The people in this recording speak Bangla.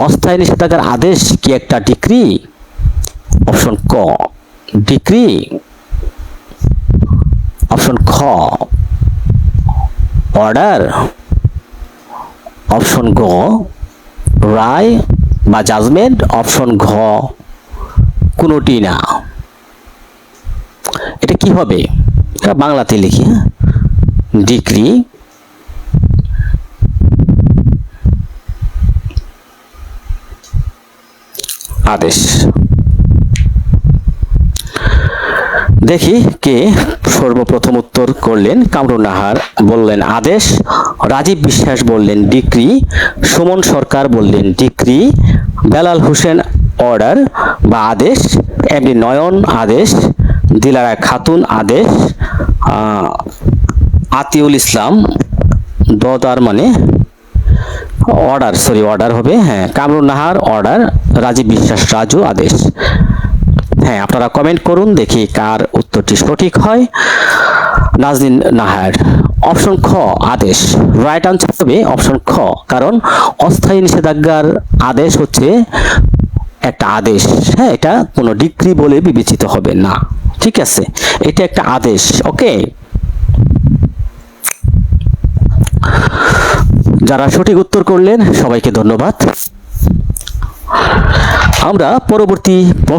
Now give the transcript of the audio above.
অস্থায়ী নিষেধাজ্ঞার আদেশ কি একটা ডিক্রি অপশন ক। ডিক্রি অপশন খ। অর্ডার? অপশন গ। রায় বা জাজমেন্ট? অপশন ঘ। কোনোটি না। এটা কি হবে? এটা বাংলাতে লিখি হ্যাঁ? ডিক্রি আদেশ। দেখি কে সর্বপ্রথম উত্তর করলেন কামরুন নাহার। বললেন, আদেশ। রাজীব বিশ্বাস বললেন, ডিক্রি। সুমন সরকার বললেন, ডিক্রি। বেলাল হোসেন অর্ডার বা আদেশ। এমনি নয়ন, আদেশ। দিলারা খাতুন, আদেশ। আতিউল ইসলাম। দদার মানে অর্ডার সরি অর্ডার হবে হ্যাঁ কামরুন নাহার অর্ডার, রাজীব বিশ্বাস রাজু আদেশ। হ্যাঁ আপনারা কমেন্ট করুন, দেখি কার উত্তরটি সঠিক হয়। নাজদিন নাহার অপশন খ, আদেশ। রাইট আনসার হবে অপশন খ, কারণ অস্থায়ী নিষেধাজ্ঞার আদেশ হচ্ছে একটা আদেশ। হ্যাঁ এটা কোনো ডিগ্রি বলে বিবেচিত হবে না। ঠিক আছে, এটা একটা আদেশ ওকে যারা সঠিক উত্তর করলেন সবাইকে ধন্যবাদ। আমরা পরবর্তী প্রশ্ন